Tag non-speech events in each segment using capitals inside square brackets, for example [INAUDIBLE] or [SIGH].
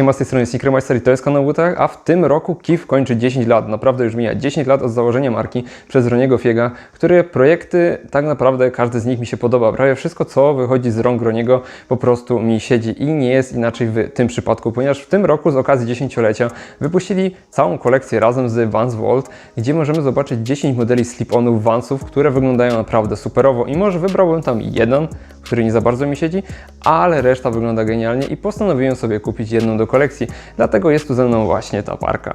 Siema, z tej strony Secret i to jest kanał Butach, a w tym roku KIF kończy 10 lat. Naprawdę już mija 10 lat od założenia marki przez Roniego Fiega, które projekty, tak naprawdę każdy z nich mi się podoba. Prawie wszystko, co wychodzi z rąk Roniego, po prostu mi siedzi i nie jest inaczej w tym przypadku, ponieważ w tym roku z okazji 10-lecia wypuścili całą kolekcję razem z Vans Vault, gdzie możemy zobaczyć 10 modeli slip-onów Vansów, które wyglądają naprawdę superowo i może wybrałbym tam jeden, który nie za bardzo mi siedzi, ale reszta wygląda genialnie i postanowiłem sobie kupić jedną do kolekcji. Dlatego jest tu ze mną właśnie ta parka.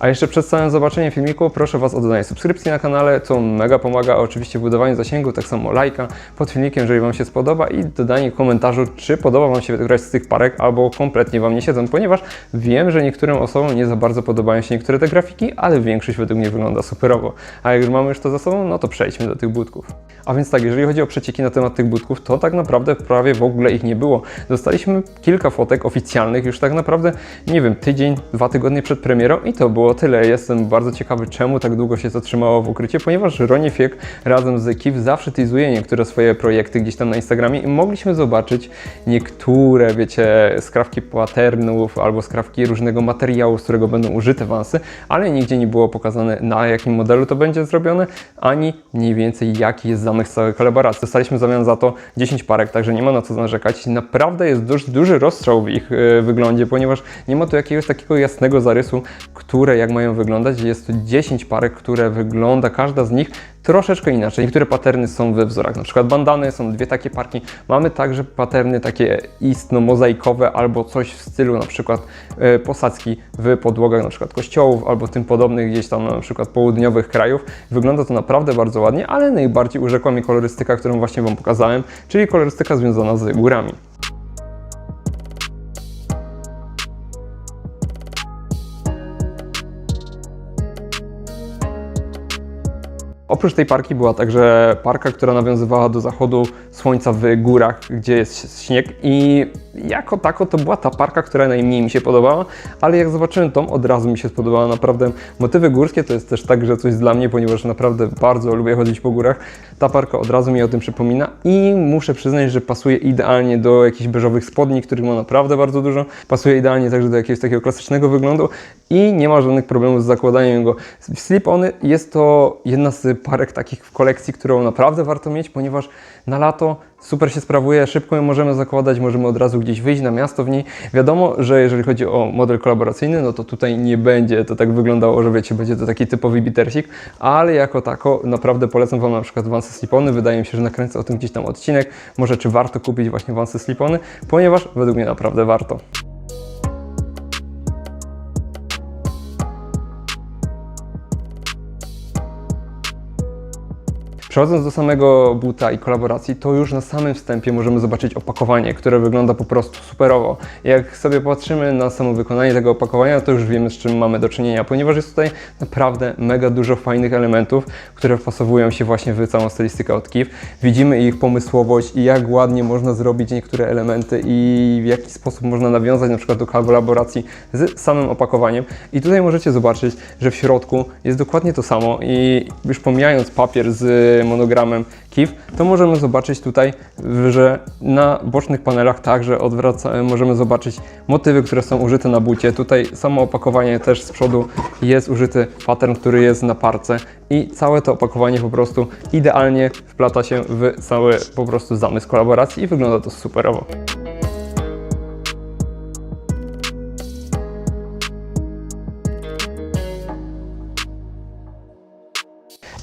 A jeszcze przed samym zobaczeniem filmiku proszę Was o dodanie subskrypcji na kanale, co mega pomaga oczywiście w budowaniu zasięgu, tak samo lajka pod filmikiem, jeżeli Wam się spodoba i dodanie komentarzu, czy podoba Wam się któraś z tych parek albo kompletnie Wam nie siedzą, ponieważ wiem, że niektórym osobom nie za bardzo podobają się niektóre te grafiki, ale większość według mnie wygląda superowo. A jak już mamy już to za sobą, no to przejdźmy do tych budków. A więc tak, jeżeli chodzi o przecieki na temat tych budków, to tak naprawdę prawie w ogóle ich nie było. Dostaliśmy kilka fotek oficjalnych już tak naprawdę, nie wiem, tydzień, dwa tygodnie przed premierą i to było tyle. Jestem bardzo ciekawy, czemu tak długo się zatrzymało w ukrycie, ponieważ Ronie Fiek razem z Kif zawsze teasuje niektóre swoje projekty gdzieś tam na Instagramie i mogliśmy zobaczyć niektóre, wiecie, skrawki patternów albo skrawki różnego materiału, z którego będą użyte wansy, ale nigdzie nie było pokazane na jakim modelu to będzie zrobione, ani mniej więcej jaki jest zamysł całej kolaboracji. Dostaliśmy w zamian za to 10 parek, także nie ma na co narzekać. Naprawdę jest dość duży rozstrzał w ich e, wyglądzie, ponieważ nie ma tu jakiegoś takiego jasnego zarysu, które jak mają wyglądać. Jest tu 10 parek, które wygląda każda z nich troszeczkę inaczej. Niektóre paterny są we wzorach, na przykład bandany, są dwie takie parki. Mamy także paterny takie istno mozaikowe albo coś w stylu na przykład e, posadzki w podłogach na przykład kościołów albo tym podobnych gdzieś tam na przykład południowych krajów. Wygląda to naprawdę bardzo ładnie, ale najbardziej urzekła mi kolorystyka, którą właśnie Wam pokazałem, czyli kolorystyka związana z górami. Oprócz tej parki była także parka, która nawiązywała do zachodu słońca w górach, gdzie jest śnieg i jako tako to była ta parka, która najmniej mi się podobała, ale jak zobaczyłem tą, od razu mi się spodobała. Naprawdę motywy górskie to jest też także coś dla mnie, ponieważ naprawdę bardzo lubię chodzić po górach. Ta parka od razu mi o tym przypomina i muszę przyznać, że pasuje idealnie do jakichś beżowych spodni, których ma naprawdę bardzo dużo. Pasuje idealnie także do jakiegoś takiego klasycznego wyglądu i nie ma żadnych problemów z zakładaniem go. Slip-ony jest to jedna z parek takich w kolekcji, którą naprawdę warto mieć, ponieważ na lato super się sprawuje, szybko ją możemy zakładać, możemy od razu gdzieś wyjść na miasto w niej. Wiadomo, że jeżeli chodzi o model kolaboracyjny, no to tutaj nie będzie to tak wyglądało, że wiecie, będzie to taki typowy bitersik, ale jako tako naprawdę polecam Wam na przykład Vansy Slipony. Wydaje mi się, że nakręcę o tym gdzieś tam odcinek. Może czy warto kupić właśnie Vansy Slipony, ponieważ według mnie naprawdę warto. Przechodząc do samego buta i kolaboracji, to już na samym wstępie możemy zobaczyć opakowanie, które wygląda po prostu superowo. Jak sobie patrzymy na samo wykonanie tego opakowania, to już wiemy z czym mamy do czynienia, ponieważ jest tutaj naprawdę mega dużo fajnych elementów, które wpasowują się właśnie w całą stylistykę od. Widzimy ich pomysłowość i jak ładnie można zrobić niektóre elementy i w jaki sposób można nawiązać na przykład do kolaboracji z samym opakowaniem. I tutaj możecie zobaczyć, że w środku jest dokładnie to samo i już pomijając papier z monogramem KIF, to możemy zobaczyć tutaj, że na bocznych panelach także odwraca, możemy zobaczyć motywy, które są użyte na bucie. Tutaj samo opakowanie też z przodu jest użyty pattern, który jest na parce i całe to opakowanie po prostu idealnie wplata się w cały po prostu zamysł kolaboracji i wygląda to superowo.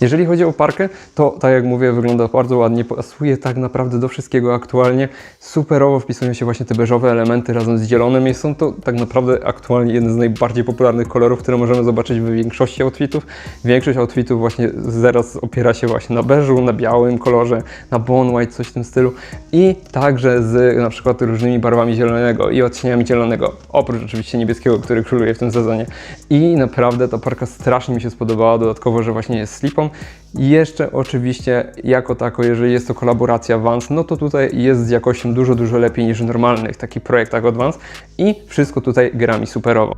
Jeżeli chodzi o parkę, to tak jak mówię, wygląda bardzo ładnie, pasuje tak naprawdę do wszystkiego aktualnie. Superowo wpisują się właśnie te beżowe elementy razem z zielonym i są to tak naprawdę aktualnie jeden z najbardziej popularnych kolorów, które możemy zobaczyć w większości outfitów. Większość outfitów właśnie zaraz opiera się właśnie na beżu, na białym kolorze, na bone white, coś w tym stylu i także z na przykład różnymi barwami zielonego i odcieniami zielonego, oprócz oczywiście niebieskiego, który króluje w tym sezonie. I naprawdę ta parka strasznie mi się spodobała, dodatkowo, że właśnie jest slipą i jeszcze oczywiście jako tako, jeżeli jest to kolaboracja Vans, no to tutaj jest z jakością dużo, dużo lepiej niż w normalnych takich projektach od Vans i wszystko tutaj gra mi superowo.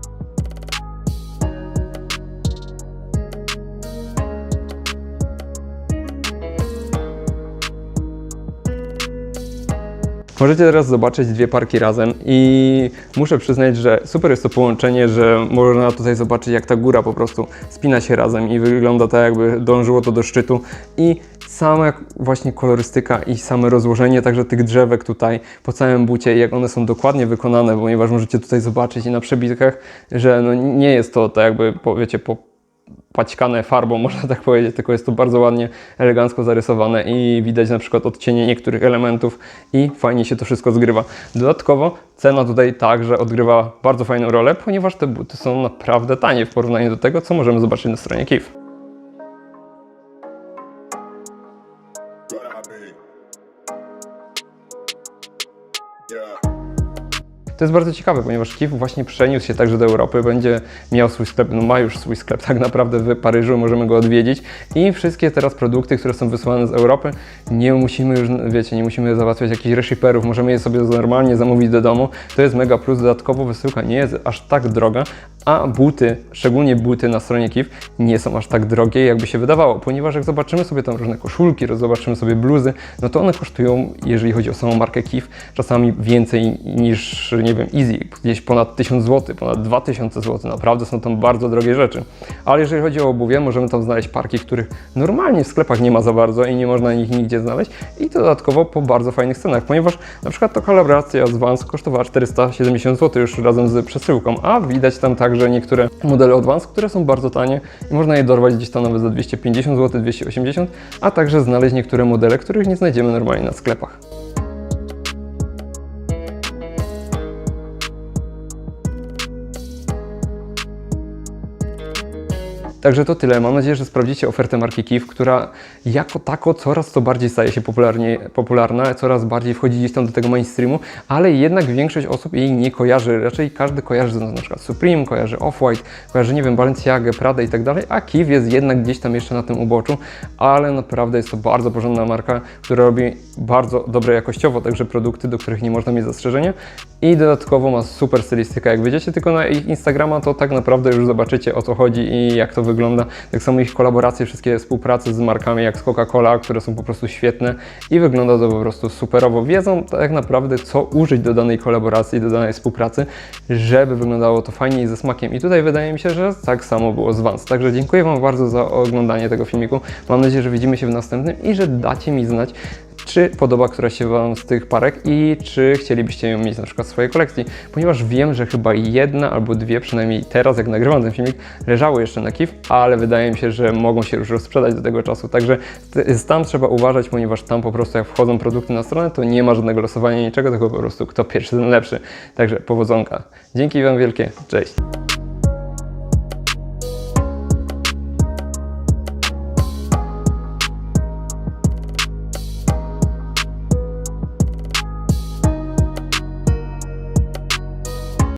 Możecie teraz zobaczyć dwie parki razem i muszę przyznać, że super jest to połączenie, że można tutaj zobaczyć jak ta góra po prostu spina się razem i wygląda tak jakby dążyło to do szczytu. I sama właśnie kolorystyka i same rozłożenie także tych drzewek tutaj po całym bucie, jak one są dokładnie wykonane, ponieważ możecie tutaj zobaczyć i na przebitkach, że no nie jest to tak jakby, powiecie, po paćkane farbą, [LAUGHS] można tak powiedzieć, tylko jest to bardzo ładnie, elegancko zarysowane i widać na przykład odcienie niektórych elementów i fajnie się to wszystko zgrywa. Dodatkowo cena tutaj także odgrywa bardzo fajną rolę, ponieważ te buty są naprawdę tanie w porównaniu do tego, co możemy zobaczyć na stronie KIF. Yeah. To jest bardzo ciekawe, ponieważ KIF właśnie przeniósł się także do Europy, będzie miał swój sklep, no ma już swój sklep tak naprawdę w Paryżu, możemy go odwiedzić i wszystkie teraz produkty, które są wysyłane z Europy, nie musimy już, wiecie, nie musimy załatwiać jakichś reshiperów, możemy je sobie normalnie zamówić do domu. To jest mega plus, dodatkowo wysyłka nie jest aż tak droga, a buty, szczególnie buty na stronie KIF, nie są aż tak drogie, jakby się wydawało, ponieważ jak zobaczymy sobie tam różne koszulki, zobaczymy sobie bluzy, no to one kosztują, jeżeli chodzi o samą markę KIF, czasami więcej niż, nie wiem, Easy, gdzieś ponad 1000 zł, ponad 2000 zł, naprawdę są tam bardzo drogie rzeczy. Ale jeżeli chodzi o obuwie, możemy tam znaleźć parki, których normalnie w sklepach nie ma za bardzo i nie można ich nigdzie znaleźć i to dodatkowo po bardzo fajnych cenach, ponieważ na przykład ta kolaboracja z Vans kosztowała 470 zł już razem z przesyłką, a widać tam także niektóre modele od Vans, które są bardzo tanie i można je dorwać gdzieś tam nawet za 250 zł, 280, a także znaleźć niektóre modele, których nie znajdziemy normalnie na sklepach. Także to tyle. Mam nadzieję, że sprawdzicie ofertę marki KIF, która jako tako coraz to bardziej staje się popularna, coraz bardziej wchodzi gdzieś tam do tego mainstreamu, ale jednak większość osób jej nie kojarzy. Raczej każdy kojarzy na przykład Supreme, kojarzy Off-White, kojarzy, nie wiem, Balenciagę, Prada i tak dalej, a KIF jest jednak gdzieś tam jeszcze na tym uboczu, ale naprawdę jest to bardzo porządna marka, która robi bardzo dobre jakościowo także produkty, do których nie można mieć zastrzeżenia i dodatkowo ma super stylistykę. Jak wejdziecie tylko na ich Instagrama, to tak naprawdę już zobaczycie o co chodzi i jak to wygląda. Tak samo ich kolaboracje, wszystkie współprace z markami jak z Coca-Cola, które są po prostu świetne i wygląda to po prostu superowo. Wiedzą tak naprawdę co użyć do danej kolaboracji, do danej współpracy, żeby wyglądało to fajnie i ze smakiem. I tutaj wydaje mi się, że tak samo było z Vans. Także dziękuję Wam bardzo za oglądanie tego filmiku. Mam nadzieję, że widzimy się w następnym i że dacie mi znać, czy podoba któraś się Wam z tych parek i czy chcielibyście ją mieć na przykład w swojej kolekcji, ponieważ wiem, że chyba jedna albo dwie, przynajmniej teraz jak nagrywam ten filmik, leżały jeszcze na KIF, ale wydaje mi się, że mogą się już rozprzedać do tego czasu, także tam trzeba uważać, ponieważ tam po prostu jak wchodzą produkty na stronę, to nie ma żadnego losowania niczego, tylko po prostu kto pierwszy, ten lepszy. Także powodzonka. Dzięki Wam wielkie, cześć!